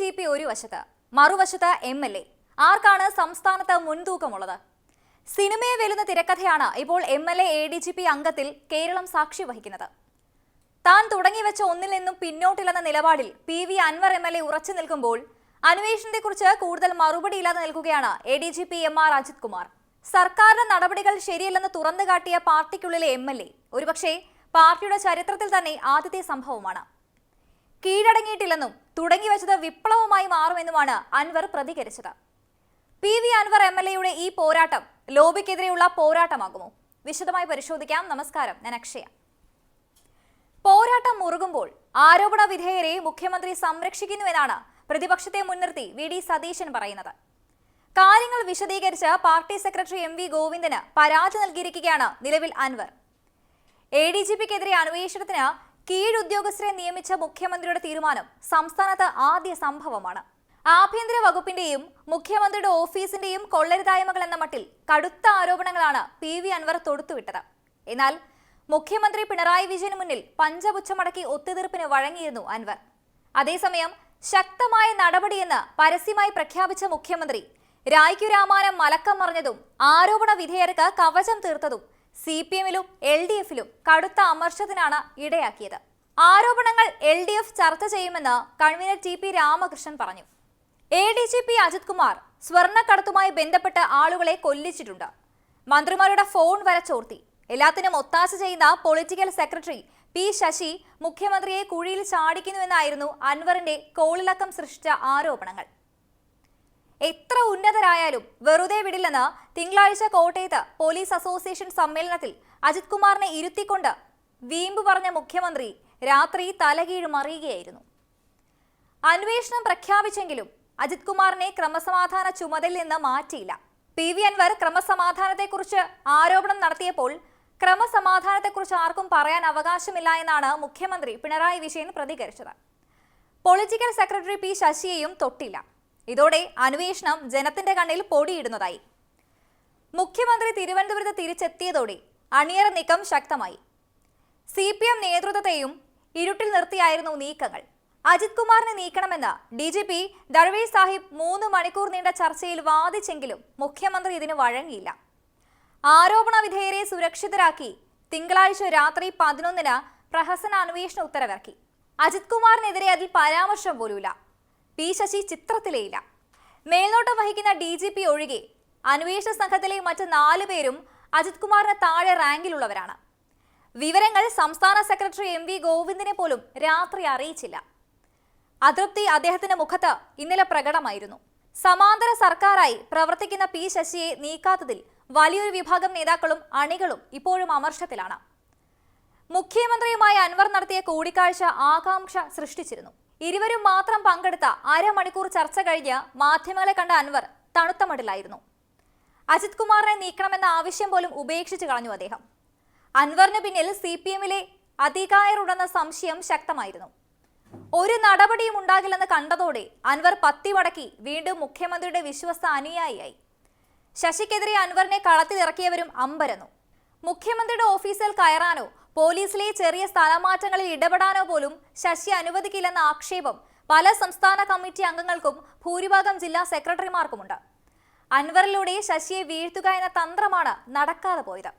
G P ഒരു വശത്ത് മറുവശത്ത് എം എൽ എ. ആർക്കാണ് സംസ്ഥാനത്ത് മുൻതൂക്കമുള്ളത്? സിനിമയെ വെല്ലുന്ന തിരക്കഥയാണ് ഇപ്പോൾ M L A A D G P അംഗത്തിൽ Keralam സാക്ഷി വഹിക്കുന്നത്. താൻ തുടങ്ങിവെച്ച ഒന്നിൽ നിന്നും പിന്നോട്ടില്ലെന്ന നിലപാടിൽ P V Anvar M L A ഉറച്ചു നിൽക്കുമ്പോൾ അന്വേഷണത്തെക്കുറിച്ച് കൂടുതൽ മറുപടി മറുപടിയില്ലാതെ നിൽക്കുകയാണ് A D G P M R Ajith Kumar. സർക്കാരിന്റെ നടപടികൾ ശരിയല്ലെന്ന് തുറന്നു കാട്ടിയ പാർട്ടിക്കുള്ളിലെ എം എൽ എ ഒരുപക്ഷെ പാർട്ടിയുടെ ചരിത്രത്തിൽ തന്നെ ആദ്യത്തെ സംഭവമാണ്. കീഴടങ്ങിയിട്ടില്ലെന്നും വിപ്ലവമായി മാറുമെന്നുമാണ് അൻവർ പ്രതികരിച്ചത്. P V Anvar M L എയുടെ ഈ പോരാട്ടം ലോബിക്കെതിരെയുള്ള പോരാട്ടമാകുമോ? വിശദമായി പരിശോധിക്കാം. നമസ്കാരം. ഞാൻ അക്ഷയ. പോരാട്ടം മുറുകുമ്പോൾ ആരോപണ വിധേയരെ മുഖ്യമന്ത്രി സംരക്ഷിക്കുന്നുവെന്നാണ് പ്രതിപക്ഷത്തെ മുൻനിർത്തി വി ഡി സതീശൻ പറയുന്നത്. കാര്യങ്ങൾ വിശദീകരിച്ച് പാർട്ടി സെക്രട്ടറി എം വി ഗോവിന്ദന് പരാതി നൽകിയിരിക്കുകയാണ് നിലവിൽ അൻവർ. എ ഡി ജി പിക്കെതിരെ അന്വേഷണത്തിന് കീഴുദ്യോഗസ്ഥരെ നിയമിച്ച മുഖ്യമന്ത്രിയുടെ തീരുമാനം സംസ്ഥാനത്ത് ആദ്യ സംഭവമാണ്. ആഭ്യന്തര വകുപ്പിന്റെയും മുഖ്യമന്ത്രിയുടെ ഓഫീസിന്റെയും കൊള്ളരുതായ്മകൾ എന്ന മട്ടിൽ കടുത്ത ആരോപണങ്ങളാണ് പി വി അൻവർ തൊടുത്തുവിട്ടത്. എന്നാൽ മുഖ്യമന്ത്രി പിണറായി വിജയന് മുന്നിൽ പഞ്ചപുച്ഛമടക്കി ഒത്തുതീർപ്പിന് വഴങ്ങിയിരുന്നു അൻവർ. അതേസമയം ശക്തമായ നടപടിയെന്ന് പരസ്യമായി പ്രഖ്യാപിച്ച മുഖ്യമന്ത്രി രായ്ക്കു രാമാനം മലക്കം മറിഞ്ഞതും ആരോപണ വിധേയർക്ക് കവചം തീർത്തതും സി പി എമ്മിലും എൽ ഡി എഫിലും കടുത്ത അമർഷത്തിനാണ് ഇടയാക്കിയത്. ആരോപണങ്ങൾ എൽ ഡി എഫ് ചർച്ച ചെയ്യുമെന്ന് കൺവീനർ ടി പി രാമകൃഷ്ണൻ പറഞ്ഞു. A D G P Ajith Kumar സ്വർണക്കടത്തുമായി ബന്ധപ്പെട്ട് ആളുകളെ കൊല്ലിച്ചിട്ടുണ്ട്. മന്ത്രിമാരുടെ ഫോൺ വരെ ചോർത്തി. എല്ലാത്തിനും ഒത്താശ ചെയ്യുന്ന പൊളിറ്റിക്കൽ സെക്രട്ടറി പി ശശി മുഖ്യമന്ത്രിയെ കുഴിയിൽ ചാടിക്കുന്നുവെന്നായിരുന്നു അൻവറിന്റെ കോളിളക്കം സൃഷ്ടിച്ച ആരോപണങ്ങൾ. എത്ര ഉന്നതരായാലും വെറുതെ വിടില്ലെന്ന് തിങ്കളാഴ്ച കോട്ടയത്ത് പോലീസ് അസോസിയേഷൻ സമ്മേളനത്തിൽ അജിത് കുമാറിനെ ഇരുത്തിക്കൊണ്ട് വീമ്പ് പറഞ്ഞ മുഖ്യമന്ത്രി രാത്രി തലകീഴും അറിയുകയായിരുന്നു അന്വേഷണം പ്രഖ്യാപിച്ചെങ്കിലും അജിത് കുമാറിനെ ക്രമസമാധാന ചുമതലയിൽ നിന്ന് മാറ്റിയില്ല. പി വി അൻവർ ക്രമസമാധാനത്തെക്കുറിച്ച് ആരോപണം നടത്തിയപ്പോൾ ക്രമസമാധാനത്തെക്കുറിച്ച് ആർക്കും പറയാൻ അവകാശമില്ല എന്നാണ് മുഖ്യമന്ത്രി പിണറായി വിജയൻ പ്രതികരിച്ചത്. പൊളിറ്റിക്കൽ സെക്രട്ടറി പി ശശിയെയും തൊട്ടില്ല. ഇതോടെ അന്വേഷണം ജനത്തിന്റെ കണ്ണിൽ പൊടിയിടുന്നതായി. മുഖ്യമന്ത്രി തിരുവനന്തപുരത്ത് തിരിച്ചെത്തിയതോടെ അണിയറ നീക്കം ശക്തമായി. സി പി എം നേതൃത്വത്തെയും ഇരുട്ടിൽ നിർത്തിയായിരുന്നു നീക്കങ്ങൾ. അജിത് കുമാറിനെ നീക്കണമെന്ന് D G P Darvesh Sahib മൂന്ന് മണിക്കൂർ നീണ്ട ചർച്ചയിൽ വാദിച്ചെങ്കിലും മുഖ്യമന്ത്രി ഇതിന് വഴങ്ങിയില്ല. ആരോപണ വിധേയരെ സുരക്ഷിതരാക്കി തിങ്കളാഴ്ച രാത്രി പതിനൊന്നിന് പ്രഹസന അന്വേഷണ ഉത്തരവിറക്കി. അജിത് കുമാറിനെതിരെ അതിൽ പരാമർശം പോലുമില്ല. പി ശശി ചിത്രത്തിലേയില്ല. മേൽനോട്ടം വഹിക്കുന്ന ഡി ജി പി ഒഴികെ അന്വേഷണ സംഘത്തിലെ മറ്റ് നാല് പേരും അജിത് കുമാറിന് താഴെ റാങ്കിലുള്ളവരാണ്. വിവരങ്ങൾ സംസ്ഥാന സെക്രട്ടറി എം വി ഗോവിന്ദിനെ പോലും രാത്രി അറിയിച്ചില്ല. അതൃപ്തി അദ്ദേഹത്തിന്റെ മുഖത്ത് ഇന്നലെ പ്രകടമായിരുന്നു. സമാന്തര സർക്കാരായി പ്രവർത്തിക്കുന്ന പി ശശിയെ നീക്കാത്തതിൽ വലിയൊരു വിഭാഗം നേതാക്കളും അണികളും ഇപ്പോഴും അമർഷത്തിലാണ്. മുഖ്യമന്ത്രിയുമായി അൻവർ നടത്തിയ കൂടിക്കാഴ്ച ആകാംക്ഷ സൃഷ്ടിച്ചിരുന്നു. ഇരുവരും മാത്രം പങ്കെടുത്ത അരമണിക്കൂർ ചർച്ച കഴിഞ്ഞ് മാധ്യമങ്ങളെ കണ്ട അൻവർ തണുത്ത മടിലായിരുന്നു. അജിത് കുമാറിനെ നീക്കണമെന്ന ആവശ്യം പോലും ഉപേക്ഷിച്ചു കളഞ്ഞു അദ്ദേഹം. അൻവറിന് പിന്നിൽ സി പി എമ്മിലെ അധികാരുടെന്ന സംശയം ശക്തമായിരുന്നു. ഒരു നടപടിയും ഉണ്ടാകില്ലെന്ന് കണ്ടതോടെ അൻവർ പത്തി മടക്കി വീണ്ടും മുഖ്യമന്ത്രിയുടെ വിശ്വസ്ത അനുയായിയായി. ശശിക്കെതിരെ അൻവറിനെ കളത്തിലിറക്കിയവരും അമ്പരന്നു. മുഖ്യമന്ത്രിയുടെ ഓഫീസിൽ കയറാനോ പോലീസിലെ ചെറിയ സ്ഥലമാറ്റങ്ങളിൽ ഇടപെടാനോ പോലും ശശി അനുവദിക്കില്ലെന്ന ആക്ഷേപം പല സംസ്ഥാന കമ്മിറ്റി അംഗങ്ങൾക്കും ഭൂരിഭാഗം ജില്ലാ സെക്രട്ടറിമാർക്കുമുണ്ട്. അൻവറിലൂടെ ശശിയെ വീഴ്ത്തുക എന്ന തന്ത്രമാണ് നടക്കാതെ പോയത്.